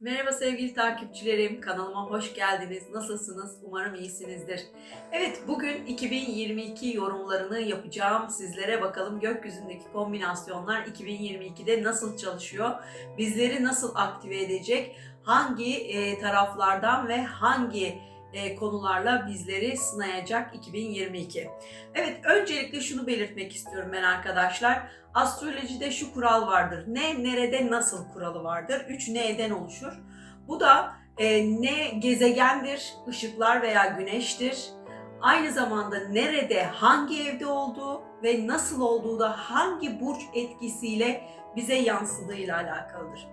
Merhaba sevgili takipçilerim, kanalıma hoş geldiniz. Nasılsınız? Umarım iyisinizdir. Evet, bugün 2022 yorumlarını yapacağım. Sizlere bakalım gökyüzündeki kombinasyonlar 2022'de nasıl çalışıyor? Bizleri nasıl aktive edecek? Hangi e, taraflardan ve hangi e, konularla bizleri sınayacak 2022? Evet, öncelikle şunu belirtmek istiyorum ben arkadaşlar. Astrolojide şu kural vardır. Ne, nerede, nasıl kuralı vardır. 3 neden oluşur. Bu da e, ne gezegendir, ışıklar veya güneştir. Aynı zamanda nerede, hangi evde olduğu ve nasıl olduğu da hangi burç etkisiyle bize yansıdığıyla alakalıdır.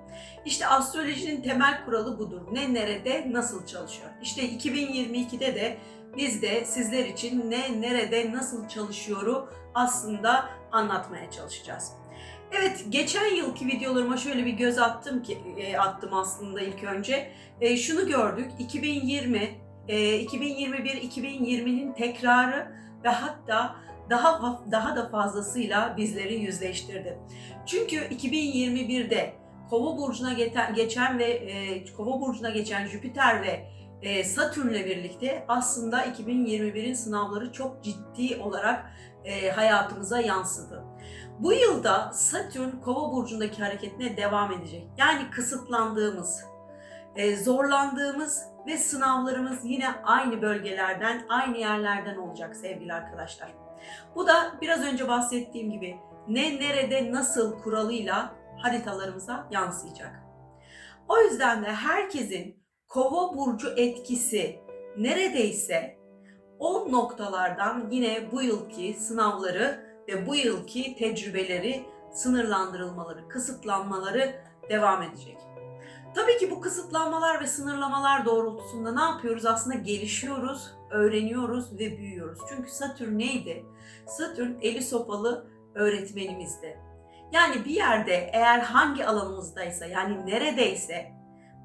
İşte astrolojinin temel kuralı budur. Ne, nerede, nasıl çalışıyor. İşte 2022'de de biz de sizler için ne, nerede, nasıl çalışıyoru aslında anlatmaya çalışacağız. Evet, geçen yılki videolarıma şöyle bir göz attım ki e, attım aslında ilk önce. E, şunu gördük. 2020, e, 2021-2020'nin tekrarı ve hatta daha daha da fazlasıyla bizleri yüzleştirdi. Çünkü 2021'de Kova burcuna geçen ve e, Kova burcuna geçen Jüpiter ve e, Satürn'le birlikte aslında 2021'in sınavları çok ciddi olarak e, hayatımıza yansıdı. Bu yılda Satürn Kova burcundaki hareketine devam edecek. Yani kısıtlandığımız, e, zorlandığımız ve sınavlarımız yine aynı bölgelerden, aynı yerlerden olacak sevgili arkadaşlar. Bu da biraz önce bahsettiğim gibi ne, nerede, nasıl kuralıyla haritalarımıza yansıyacak. O yüzden de herkesin Kova burcu etkisi neredeyse o noktalardan yine bu yılki sınavları ve bu yılki tecrübeleri sınırlandırılmaları, kısıtlanmaları devam edecek. Tabii ki bu kısıtlanmalar ve sınırlamalar doğrultusunda ne yapıyoruz? Aslında gelişiyoruz, öğreniyoruz ve büyüyoruz. Çünkü Satürn neydi? Satürn eli sopalı öğretmenimizdi. Yani bir yerde eğer hangi alanımızdaysa yani neredeyse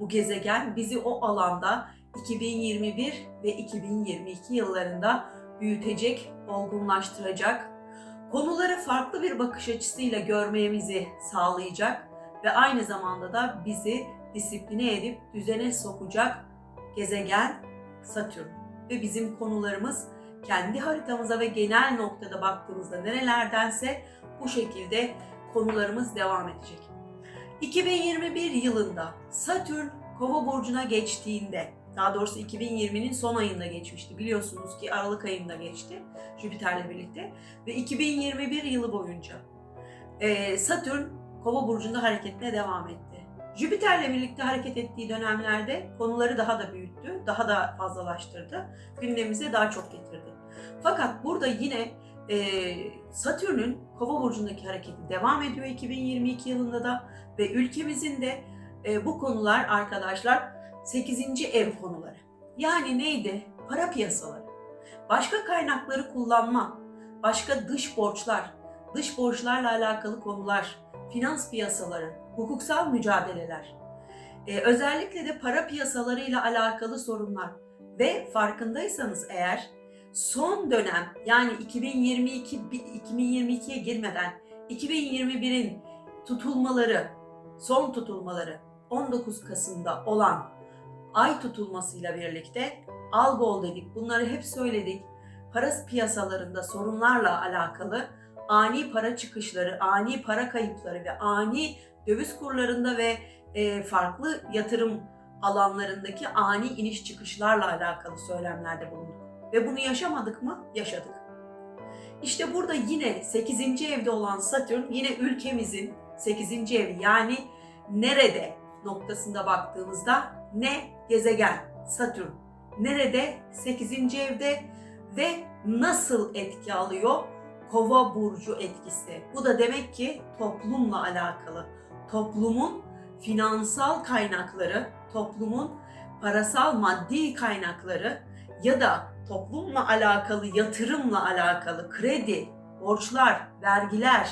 bu gezegen bizi o alanda 2021 ve 2022 yıllarında büyütecek, olgunlaştıracak, konuları farklı bir bakış açısıyla görmemizi sağlayacak ve aynı zamanda da bizi disipline edip düzene sokacak gezegen Satürn. Ve bizim konularımız kendi haritamıza ve genel noktada baktığımızda nerelerdense bu şekilde konularımız devam edecek. 2021 yılında Satürn Kova burcuna geçtiğinde, daha doğrusu 2020'nin son ayında geçmişti. Biliyorsunuz ki Aralık ayında geçti Jüpiter'le birlikte ve 2021 yılı boyunca Satürn Kova burcunda hareketine devam etti. Jüpiter'le birlikte hareket ettiği dönemlerde konuları daha da büyüttü, daha da fazlalaştırdı, gündemimize daha çok getirdi. Fakat burada yine e, Satürn'ün Kova burcundaki hareketi devam ediyor 2022 yılında da ve ülkemizin de e, bu konular arkadaşlar 8. ev konuları. Yani neydi? Para piyasaları. Başka kaynakları kullanma, başka dış borçlar, dış borçlarla alakalı konular, finans piyasaları, hukuksal mücadeleler, ee, özellikle de para piyasalarıyla alakalı sorunlar ve farkındaysanız eğer son dönem yani 2022 2022'ye girmeden 2021'in tutulmaları, son tutulmaları 19 Kasım'da olan ay tutulmasıyla birlikte Algol dedik. Bunları hep söyledik. Para piyasalarında sorunlarla alakalı ani para çıkışları, ani para kayıpları ve ani döviz kurlarında ve e, farklı yatırım alanlarındaki ani iniş çıkışlarla alakalı söylemlerde bulunduk. Ve bunu yaşamadık mı? Yaşadık. İşte burada yine 8. evde olan Satürn yine ülkemizin 8. evi yani nerede noktasında baktığımızda ne gezegen Satürn nerede 8. evde ve nasıl etki alıyor? Kova burcu etkisi. Bu da demek ki toplumla alakalı. Toplumun finansal kaynakları, toplumun parasal maddi kaynakları ya da toplumla alakalı, yatırımla alakalı kredi, borçlar, vergiler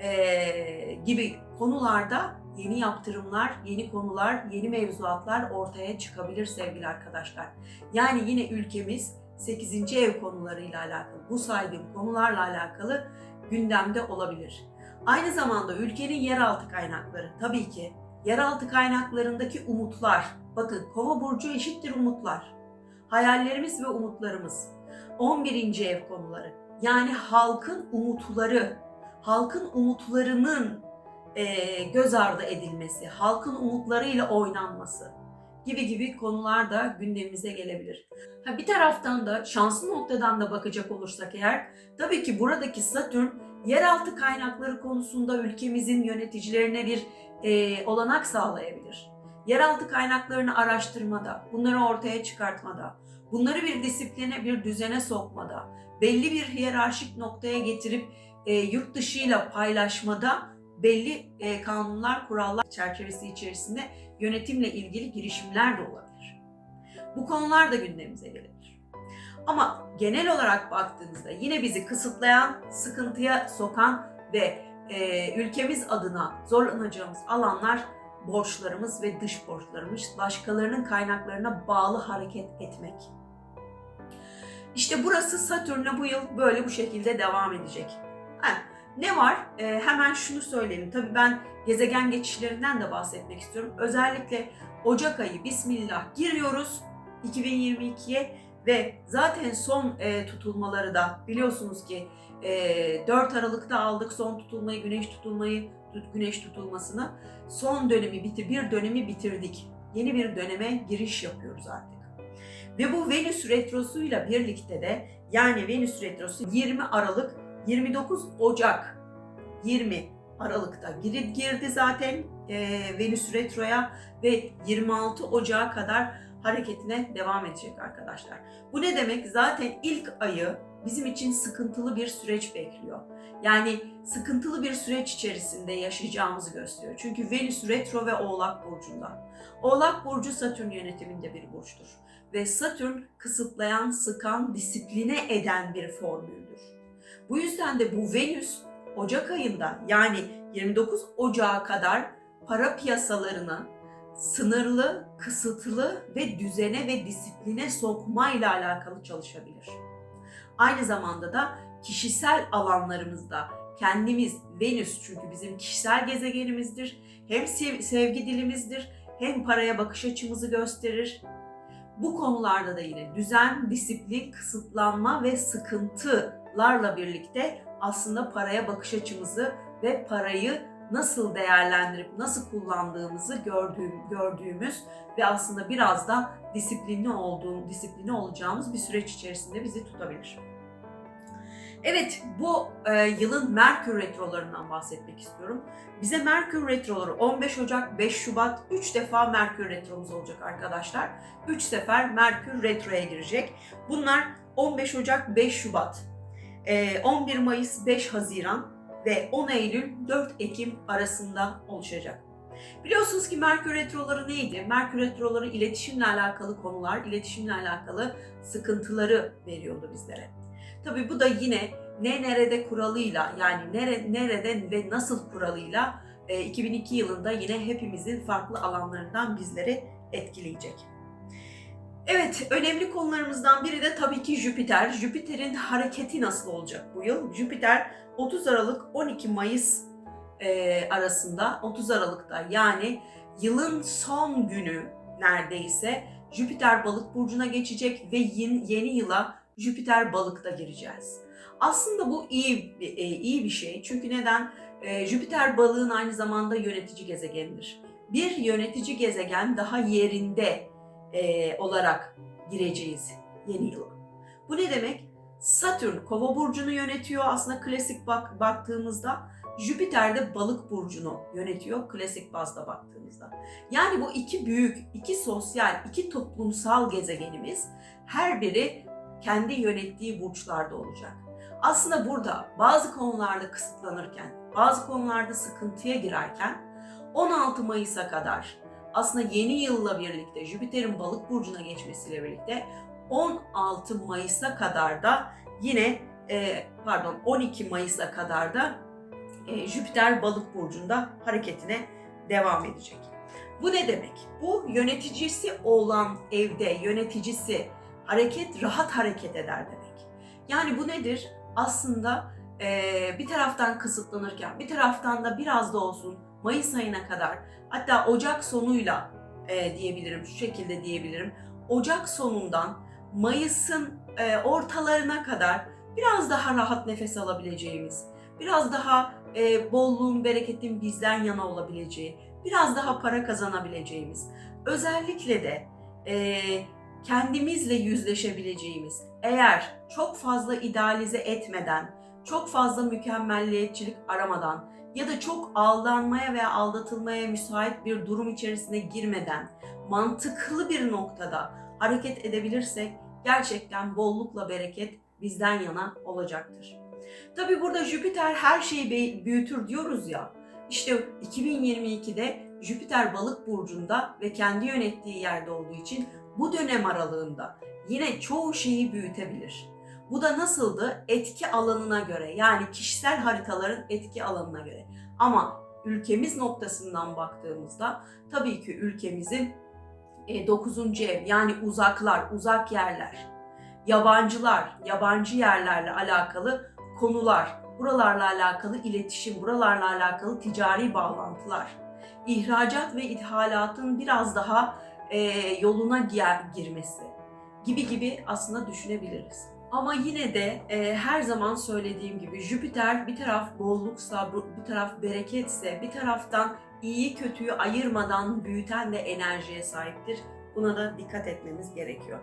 e, gibi konularda yeni yaptırımlar, yeni konular, yeni mevzuatlar ortaya çıkabilir sevgili arkadaşlar. Yani yine ülkemiz 8. ev konularıyla alakalı, bu saydığım konularla alakalı gündemde olabilir. Aynı zamanda ülkenin yeraltı kaynakları tabii ki yeraltı kaynaklarındaki umutlar. Bakın Kova burcu eşittir umutlar. Hayallerimiz ve umutlarımız. 11. ev konuları. Yani halkın umutları, halkın umutlarının e, göz ardı edilmesi, halkın umutlarıyla oynanması gibi gibi konular da gündemimize gelebilir. Ha, bir taraftan da şanslı noktadan da bakacak olursak eğer tabii ki buradaki Satürn yeraltı kaynakları konusunda ülkemizin yöneticilerine bir e, olanak sağlayabilir. Yeraltı kaynaklarını araştırmada, bunları ortaya çıkartmada, bunları bir disipline, bir düzene sokmada, belli bir hiyerarşik noktaya getirip e, yurt dışıyla paylaşmada belli e, kanunlar, kurallar çerçevesi içerisinde yönetimle ilgili girişimler de olabilir. Bu konular da gündemimize gelebilir. Ama genel olarak baktığınızda yine bizi kısıtlayan, sıkıntıya sokan ve e, ülkemiz adına zorlanacağımız alanlar borçlarımız ve dış borçlarımız, başkalarının kaynaklarına bağlı hareket etmek. İşte burası Satürn'e bu yıl böyle bu şekilde devam edecek. Ha, ne var? Ee, hemen şunu söyleyelim. Tabii ben gezegen geçişlerinden de bahsetmek istiyorum. Özellikle Ocak ayı Bismillah giriyoruz 2022'ye ve zaten son e, tutulmaları da biliyorsunuz ki e, 4 Aralık'ta aldık son tutulmayı, güneş tutulmayı, güneş tutulmasını. Son dönemi bitir, bir dönemi bitirdik. Yeni bir döneme giriş yapıyoruz artık. Ve bu Venüs retrosuyla birlikte de yani Venüs retrosu 20 Aralık 29 Ocak 20 Aralık'ta girdi, girdi zaten e, Venüs retroya ve 26 Ocak'a kadar hareketine devam edecek arkadaşlar. Bu ne demek? Zaten ilk ayı bizim için sıkıntılı bir süreç bekliyor. Yani sıkıntılı bir süreç içerisinde yaşayacağımızı gösteriyor. Çünkü Venüs retro ve Oğlak burcunda. Oğlak burcu Satürn yönetiminde bir burçtur ve Satürn kısıtlayan, sıkan, disipline eden bir formüldür. Bu yüzden de bu Venüs Ocak ayında yani 29 Ocağı kadar para piyasalarını sınırlı, kısıtlı ve düzene ve disipline sokmayla alakalı çalışabilir. Aynı zamanda da kişisel alanlarımızda kendimiz Venüs çünkü bizim kişisel gezegenimizdir. Hem sevgi dilimizdir, hem paraya bakış açımızı gösterir. Bu konularda da yine düzen, disiplin, kısıtlanma ve sıkıntılarla birlikte aslında paraya bakış açımızı ve parayı nasıl değerlendirip nasıl kullandığımızı gördüğüm, gördüğümüz ve aslında biraz da disiplinli olduğum, disiplinli olacağımız bir süreç içerisinde bizi tutabilir. Evet, bu e, yılın Merkür retrolarından bahsetmek istiyorum. Bize Merkür retroları 15 Ocak, 5 Şubat 3 defa Merkür retromuz olacak arkadaşlar. 3 sefer Merkür retroya girecek. Bunlar 15 Ocak, 5 Şubat, 11 Mayıs, 5 Haziran ve 10 Eylül, 4 Ekim arasında oluşacak. Biliyorsunuz ki Merkür Retroları neydi? Merkür Retroları iletişimle alakalı konular, iletişimle alakalı sıkıntıları veriyordu bizlere. Tabii bu da yine ne nerede kuralıyla yani nere, nereden ve nasıl kuralıyla 2002 yılında yine hepimizin farklı alanlarından bizleri etkileyecek. Evet, önemli konularımızdan biri de tabii ki Jüpiter. Jüpiter'in hareketi nasıl olacak bu yıl? Jüpiter 30 Aralık 12 Mayıs e, arasında 30 Aralık'ta yani yılın son günü neredeyse Jüpiter balık burcuna geçecek ve yeni, yeni yıla Jüpiter balıkta gireceğiz. Aslında bu iyi e, iyi bir şey. Çünkü neden? E, Jüpiter balığın aynı zamanda yönetici gezegenidir. Bir yönetici gezegen daha yerinde e, olarak gireceğiz yeni yıla. Bu ne demek? Satürn kova burcunu yönetiyor aslında klasik bak, baktığımızda. Jüpiter de balık burcunu yönetiyor klasik bazda baktığımızda. Yani bu iki büyük, iki sosyal, iki toplumsal gezegenimiz her biri kendi yönettiği burçlarda olacak. Aslında burada bazı konularda kısıtlanırken, bazı konularda sıkıntıya girerken 16 Mayıs'a kadar aslında yeni yılla birlikte Jüpiter'in balık burcuna geçmesiyle birlikte 16 Mayıs'a kadar da yine e, pardon 12 Mayıs'a kadar da e, Jüpiter balık burcunda hareketine devam edecek. Bu ne demek? Bu yöneticisi olan evde yöneticisi hareket rahat hareket eder demek. Yani bu nedir? Aslında e, bir taraftan kısıtlanırken bir taraftan da biraz da olsun Mayıs ayına kadar hatta Ocak sonuyla e, diyebilirim, şu şekilde diyebilirim. Ocak sonundan Mayıs'ın e, ortalarına kadar biraz daha rahat nefes alabileceğimiz, biraz daha e, bolluğun, bereketin bizden yana olabileceği, biraz daha para kazanabileceğimiz, özellikle de e, kendimizle yüzleşebileceğimiz, eğer çok fazla idealize etmeden, çok fazla mükemmelliyetçilik aramadan ya da çok aldanmaya veya aldatılmaya müsait bir durum içerisine girmeden mantıklı bir noktada hareket edebilirsek gerçekten bollukla bereket bizden yana olacaktır. Tabi burada Jüpiter her şeyi büyütür diyoruz ya. İşte 2022'de Jüpiter balık burcunda ve kendi yönettiği yerde olduğu için bu dönem aralığında yine çoğu şeyi büyütebilir. Bu da nasıldı? Etki alanına göre yani kişisel haritaların etki alanına göre. Ama ülkemiz noktasından baktığımızda tabii ki ülkemizin 9. ev yani uzaklar, uzak yerler, yabancılar, yabancı yerlerle alakalı konular, buralarla alakalı iletişim, buralarla alakalı ticari bağlantılar, ihracat ve ithalatın biraz daha e, yoluna girmesi gibi gibi aslında düşünebiliriz. Ama yine de e, her zaman söylediğim gibi Jüpiter bir taraf bolluksa, bir taraf bereketse, bir taraftan iyi kötüyü ayırmadan büyüten de enerjiye sahiptir. Buna da dikkat etmemiz gerekiyor.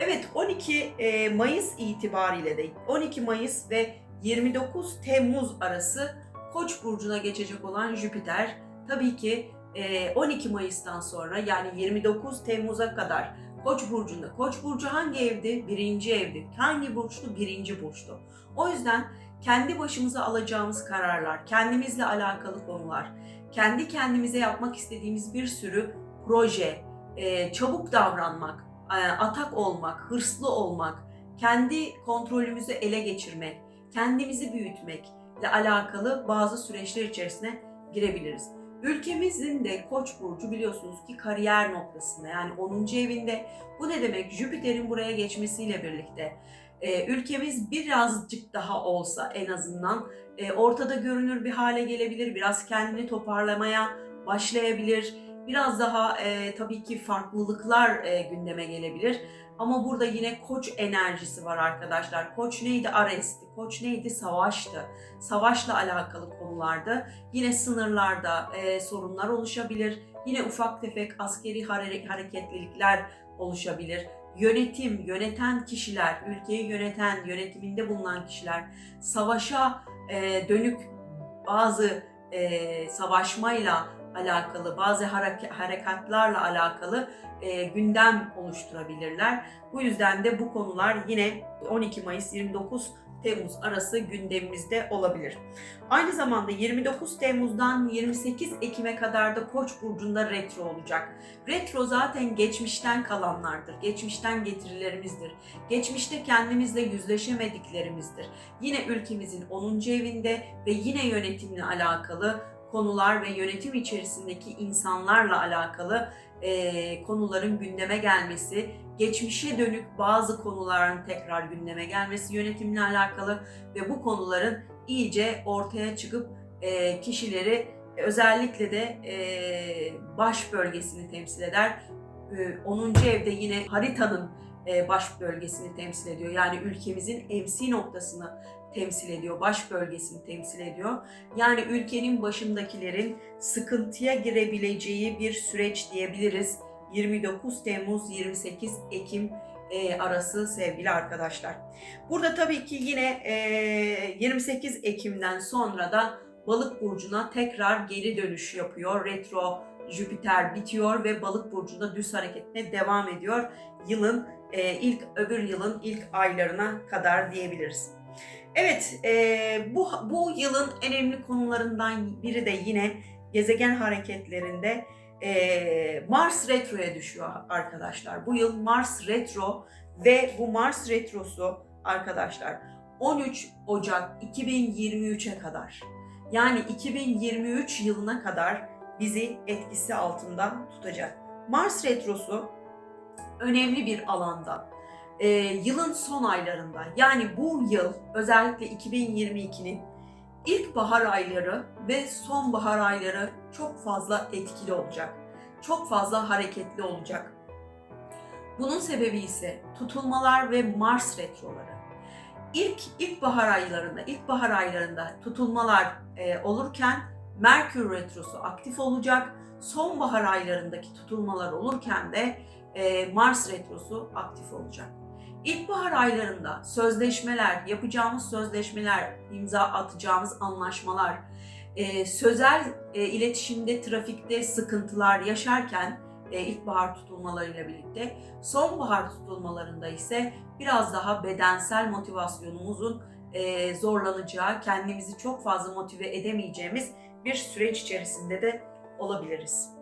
Evet 12 e, Mayıs itibariyle de 12 Mayıs ve 29 Temmuz arası Koç burcuna geçecek olan Jüpiter tabii ki e, 12 Mayıs'tan sonra yani 29 Temmuz'a kadar Koç burcunda. Koç burcu hangi evdi? Birinci evdi. Hangi burçtu? Birinci burçtu. O yüzden kendi başımıza alacağımız kararlar, kendimizle alakalı konular, kendi kendimize yapmak istediğimiz bir sürü proje, e, çabuk davranmak, e, atak olmak, hırslı olmak, kendi kontrolümüzü ele geçirmek, kendimizi büyütmekle alakalı bazı süreçler içerisine girebiliriz. Ülkemizin de Koç burcu biliyorsunuz ki kariyer noktasında yani 10. evinde. Bu ne demek? Jüpiter'in buraya geçmesiyle birlikte e, ülkemiz birazcık daha olsa en azından e, ortada görünür bir hale gelebilir. Biraz kendini toparlamaya başlayabilir. Biraz daha e, tabii ki farklılıklar e, gündeme gelebilir. Ama burada yine koç enerjisi var arkadaşlar. Koç neydi? Ares'ti. Koç neydi? Savaştı. Savaşla alakalı konularda yine sınırlarda e, sorunlar oluşabilir. Yine ufak tefek askeri hare- hareketlilikler oluşabilir. Yönetim, yöneten kişiler, ülkeyi yöneten, yönetiminde bulunan kişiler savaşa e, dönük bazı e, savaşmayla alakalı, bazı harekatlarla alakalı e, gündem oluşturabilirler. Bu yüzden de bu konular yine 12 Mayıs 29 Temmuz arası gündemimizde olabilir. Aynı zamanda 29 Temmuz'dan 28 Ekim'e kadar da Koç burcunda retro olacak. Retro zaten geçmişten kalanlardır, geçmişten getirilerimizdir. Geçmişte kendimizle yüzleşemediklerimizdir. Yine ülkemizin 10. evinde ve yine yönetimle alakalı konular ve yönetim içerisindeki insanlarla alakalı e, konuların gündeme gelmesi, geçmişe dönük bazı konuların tekrar gündeme gelmesi yönetimle alakalı ve bu konuların iyice ortaya çıkıp e, kişileri özellikle de e, baş bölgesini temsil eder. E, 10. evde yine haritanın e, baş bölgesini temsil ediyor. Yani ülkemizin MC noktasını temsil ediyor, baş bölgesini temsil ediyor. Yani ülkenin başındakilerin sıkıntıya girebileceği bir süreç diyebiliriz. 29 Temmuz 28 Ekim e, arası sevgili arkadaşlar. Burada tabii ki yine e, 28 Ekim'den sonra da Balık burcuna tekrar geri dönüş yapıyor. Retro Jüpiter bitiyor ve Balık burcunda düz hareketine devam ediyor. Yılın e, ilk öbür yılın ilk aylarına kadar diyebiliriz. Evet, e, bu bu yılın önemli konularından biri de yine gezegen hareketlerinde e, Mars retroya düşüyor arkadaşlar. Bu yıl Mars retro ve bu Mars retrosu arkadaşlar 13 Ocak 2023'e kadar yani 2023 yılına kadar bizi etkisi altında tutacak. Mars retrosu önemli bir alanda e, yılın son aylarında yani bu yıl özellikle 2022'nin İlkbahar ayları ve sonbahar ayları çok fazla etkili olacak. Çok fazla hareketli olacak. Bunun sebebi ise tutulmalar ve Mars retroları. İlk ilkbahar aylarında, ilkbahar aylarında tutulmalar e, olurken Merkür retrosu aktif olacak. Sonbahar aylarındaki tutulmalar olurken de e, Mars retrosu aktif olacak. İlkbahar aylarında sözleşmeler, yapacağımız sözleşmeler, imza atacağımız anlaşmalar, e, sözel e, iletişimde, trafikte sıkıntılar yaşarken e, ilkbahar tutulmalarıyla birlikte, sonbahar tutulmalarında ise biraz daha bedensel motivasyonumuzun e, zorlanacağı, kendimizi çok fazla motive edemeyeceğimiz bir süreç içerisinde de olabiliriz.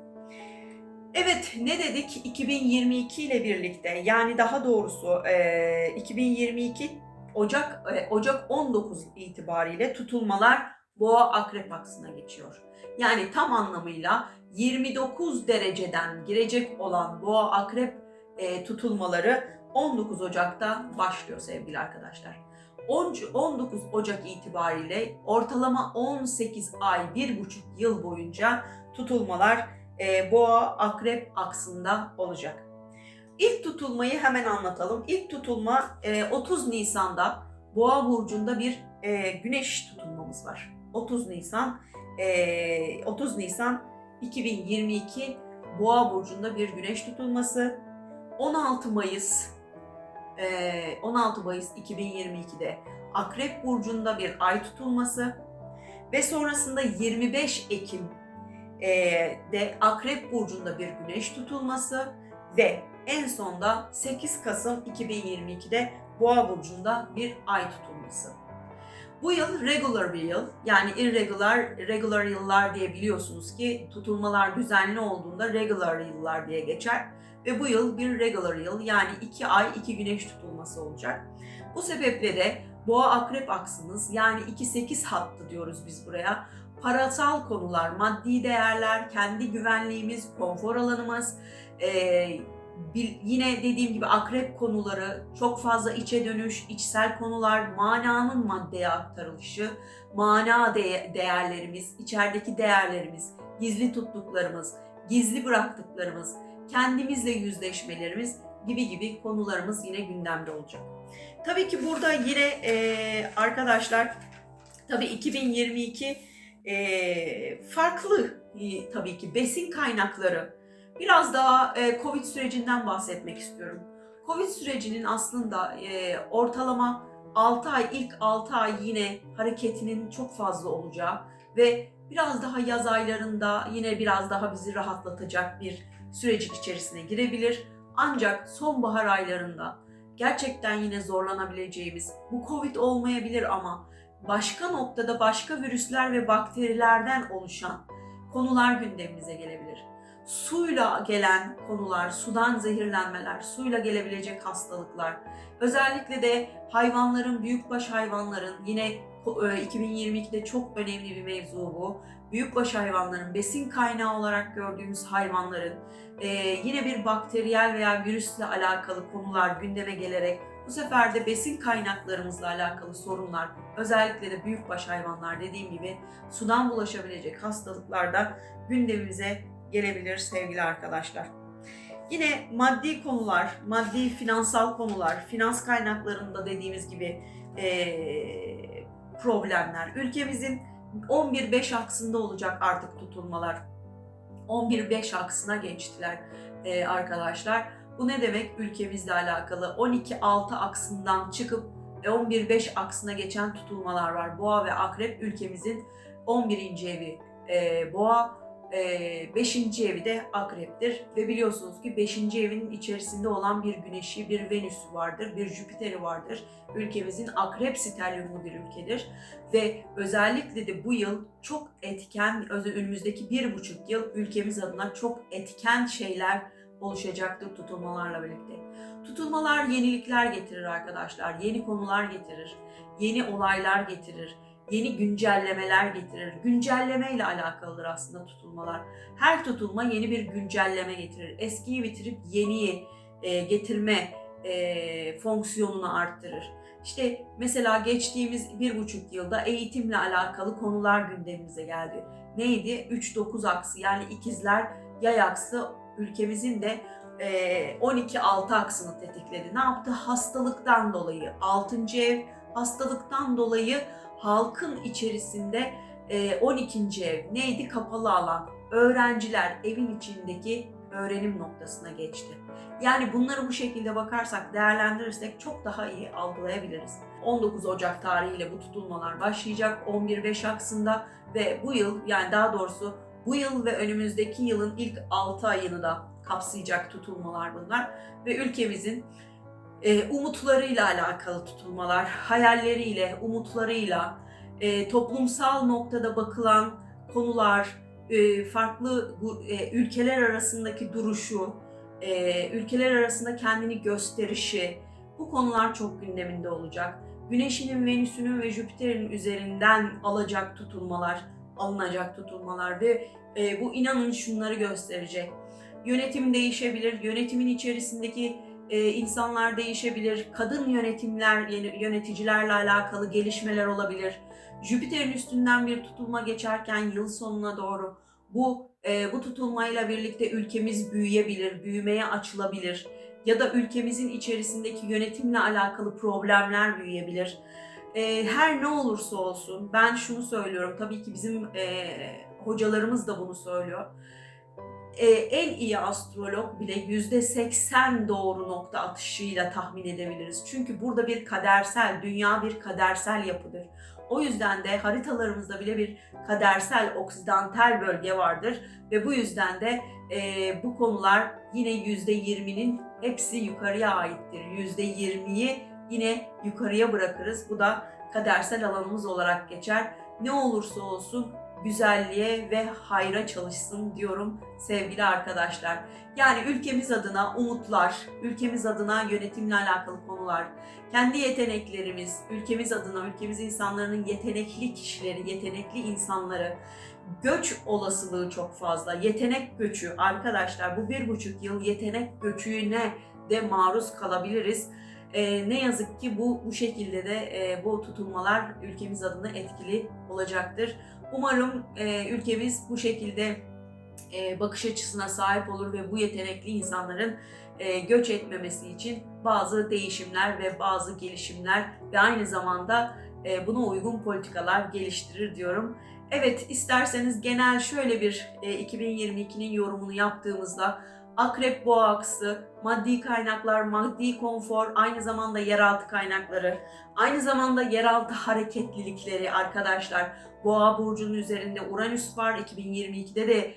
Evet ne dedik 2022 ile birlikte yani daha doğrusu e, 2022 Ocak e, Ocak 19 itibariyle tutulmalar Boğa Akrep aksına geçiyor. Yani tam anlamıyla 29 dereceden girecek olan Boğa Akrep e, tutulmaları 19 Ocak'ta başlıyor sevgili arkadaşlar. 19 Ocak itibariyle ortalama 18 ay, 1,5 yıl boyunca tutulmalar e, boğa akrep aksında olacak. İlk tutulmayı hemen anlatalım. İlk tutulma e, 30 Nisan'da Boğa burcunda bir e, güneş tutulmamız var. 30 Nisan e, 30 Nisan 2022 Boğa burcunda bir güneş tutulması. 16 Mayıs e, 16 Mayıs 2022'de Akrep burcunda bir ay tutulması ve sonrasında 25 Ekim e, de Akrep burcunda bir güneş tutulması ve en sonda 8 Kasım 2022'de Boğa burcunda bir ay tutulması. Bu yıl regular bir yıl. Yani irregular, regular yıllar diye biliyorsunuz ki tutulmalar düzenli olduğunda regular yıllar diye geçer. Ve bu yıl bir regular yıl yani 2 ay 2 güneş tutulması olacak. Bu sebeple de Boğa Akrep aksınız yani 2-8 hattı diyoruz biz buraya. Parasal konular, maddi değerler, kendi güvenliğimiz, konfor alanımız, ee, bir, yine dediğim gibi akrep konuları, çok fazla içe dönüş, içsel konular, mananın maddeye aktarılışı, mana de- değerlerimiz, içerideki değerlerimiz, gizli tuttuklarımız, gizli bıraktıklarımız, kendimizle yüzleşmelerimiz gibi gibi konularımız yine gündemde olacak. Tabii ki burada yine e, arkadaşlar tabii 2022 e, farklı e, tabii ki besin kaynakları. Biraz daha e, Covid sürecinden bahsetmek istiyorum. Covid sürecinin aslında e, ortalama 6 ay, ilk 6 ay yine hareketinin çok fazla olacağı ve biraz daha yaz aylarında yine biraz daha bizi rahatlatacak bir sürecin içerisine girebilir. Ancak sonbahar aylarında gerçekten yine zorlanabileceğimiz, bu Covid olmayabilir ama başka noktada başka virüsler ve bakterilerden oluşan konular gündemimize gelebilir. Suyla gelen konular, sudan zehirlenmeler, suyla gelebilecek hastalıklar, özellikle de hayvanların, büyükbaş hayvanların yine 2022'de çok önemli bir mevzu bu. Büyükbaş hayvanların besin kaynağı olarak gördüğümüz hayvanların e, yine bir bakteriyel veya virüsle alakalı konular gündeme gelerek bu sefer de besin kaynaklarımızla alakalı sorunlar, özellikle de büyükbaş hayvanlar dediğim gibi sudan bulaşabilecek hastalıklar da gündemimize gelebilir sevgili arkadaşlar. Yine maddi konular, maddi finansal konular, finans kaynaklarında dediğimiz gibi e, problemler. Ülkemizin 11-5 aksında olacak artık tutulmalar. 11-5 aksına geçtiler e, arkadaşlar. Bu ne demek? Ülkemizle alakalı 12-6 aksından çıkıp 11-5 aksına geçen tutulmalar var. Boğa ve Akrep ülkemizin 11. evi e, Boğa, 5. E, evi de Akrep'tir. Ve biliyorsunuz ki 5. evin içerisinde olan bir Güneş'i, bir Venüs vardır, bir Jüpiter'i vardır. Ülkemizin Akrep stelyumlu bir ülkedir. Ve özellikle de bu yıl çok etken, önümüzdeki bir buçuk yıl ülkemiz adına çok etken şeyler oluşacaktır tutulmalarla birlikte. Tutulmalar yenilikler getirir arkadaşlar, yeni konular getirir, yeni olaylar getirir, yeni güncellemeler getirir. Güncelleme ile alakalıdır aslında tutulmalar. Her tutulma yeni bir güncelleme getirir. Eskiyi bitirip yeniyi e, getirme e, fonksiyonunu arttırır. İşte mesela geçtiğimiz bir buçuk yılda eğitimle alakalı konular gündemimize geldi. Neydi? 3-9 aksı yani ikizler yay aksı ülkemizin de e, 12-6 aksını tetikledi. Ne yaptı? Hastalıktan dolayı 6. ev, hastalıktan dolayı halkın içerisinde e, 12. ev neydi? Kapalı alan. Öğrenciler evin içindeki öğrenim noktasına geçti. Yani bunları bu şekilde bakarsak, değerlendirirsek çok daha iyi algılayabiliriz. 19 Ocak tarihiyle bu tutulmalar başlayacak 11-5 aksında ve bu yıl yani daha doğrusu bu yıl ve önümüzdeki yılın ilk 6 ayını da kapsayacak tutulmalar bunlar ve ülkemizin e, umutlarıyla alakalı tutulmalar, hayalleriyle, umutlarıyla, e, toplumsal noktada bakılan konular, e, farklı e, ülkeler arasındaki duruşu, e, ülkeler arasında kendini gösterişi, bu konular çok gündeminde olacak. Güneş'inin, Venüs'ünün ve Jüpiter'in üzerinden alacak tutulmalar, alınacak tutulmalar ve e, bu inanın şunları gösterecek. Yönetim değişebilir, yönetimin içerisindeki e, insanlar değişebilir, kadın yönetimler, yöneticilerle alakalı gelişmeler olabilir. Jüpiter'in üstünden bir tutulma geçerken yıl sonuna doğru bu e, bu tutulmayla birlikte ülkemiz büyüyebilir, büyümeye açılabilir ya da ülkemizin içerisindeki yönetimle alakalı problemler büyüyebilir. E, her ne olursa olsun ben şunu söylüyorum tabii ki bizim e, hocalarımız da bunu söylüyor. E, en iyi astrolog bile yüzde seksen doğru nokta atışıyla tahmin edebiliriz. Çünkü burada bir kadersel, dünya bir kadersel yapıdır. O yüzden de haritalarımızda bile bir kadersel oksidantal bölge vardır ve bu yüzden de e, bu konular yine yüzde yirminin hepsi yukarıya aittir. Yüzde yirmiyi yine yukarıya bırakırız. Bu da kadersel alanımız olarak geçer. Ne olursa olsun güzelliğe ve hayra çalışsın diyorum sevgili arkadaşlar. Yani ülkemiz adına umutlar, ülkemiz adına yönetimle alakalı konular, kendi yeteneklerimiz, ülkemiz adına, ülkemiz insanların yetenekli kişileri, yetenekli insanları, göç olasılığı çok fazla. Yetenek göçü arkadaşlar bu bir buçuk yıl yetenek göçüne de maruz kalabiliriz. Ee, ne yazık ki bu bu şekilde de e, bu tutulmalar ülkemiz adına etkili olacaktır. Umarım e, ülkemiz bu şekilde e, bakış açısına sahip olur ve bu yetenekli insanların e, göç etmemesi için bazı değişimler ve bazı gelişimler ve aynı zamanda e, buna uygun politikalar geliştirir diyorum. Evet isterseniz genel şöyle bir e, 2022'nin yorumunu yaptığımızda Akrep boğa aksı, maddi kaynaklar, maddi konfor, aynı zamanda yeraltı kaynakları, aynı zamanda yeraltı hareketlilikleri arkadaşlar. Boğa burcunun üzerinde Uranüs var. 2022'de de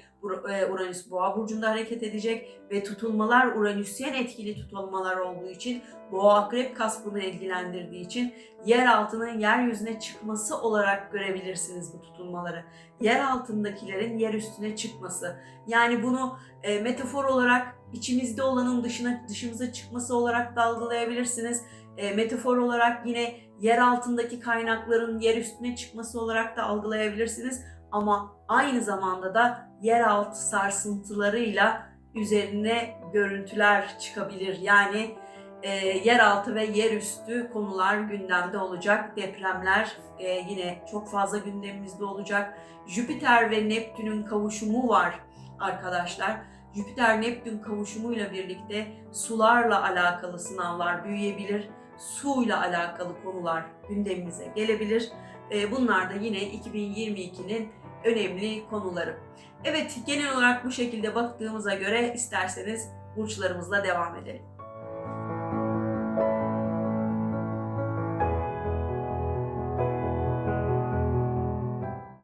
Uranüs Boğa burcunda hareket edecek ve tutulmalar Uranüsyen etkili tutulmalar olduğu için Boğa Akrep kaspını ilgilendirdiği için yer altının yeryüzüne çıkması olarak görebilirsiniz bu tutulmaları. Yer altındakilerin yer üstüne çıkması. Yani bunu e, metafor olarak içimizde olanın dışına dışımıza çıkması olarak da algılayabilirsiniz. E, metafor olarak yine yer altındaki kaynakların yer üstüne çıkması olarak da algılayabilirsiniz. Ama aynı zamanda da yeraltı sarsıntılarıyla üzerine görüntüler çıkabilir. Yani e, yeraltı ve yerüstü konular gündemde olacak. Depremler e, yine çok fazla gündemimizde olacak. Jüpiter ve Neptün'ün kavuşumu var arkadaşlar. Jüpiter-Neptün kavuşumuyla birlikte sularla alakalı sınavlar büyüyebilir. Suyla alakalı konular gündemimize gelebilir. E, bunlar da yine 2022'nin önemli konuları. Evet genel olarak bu şekilde baktığımıza göre isterseniz burçlarımızla devam edelim.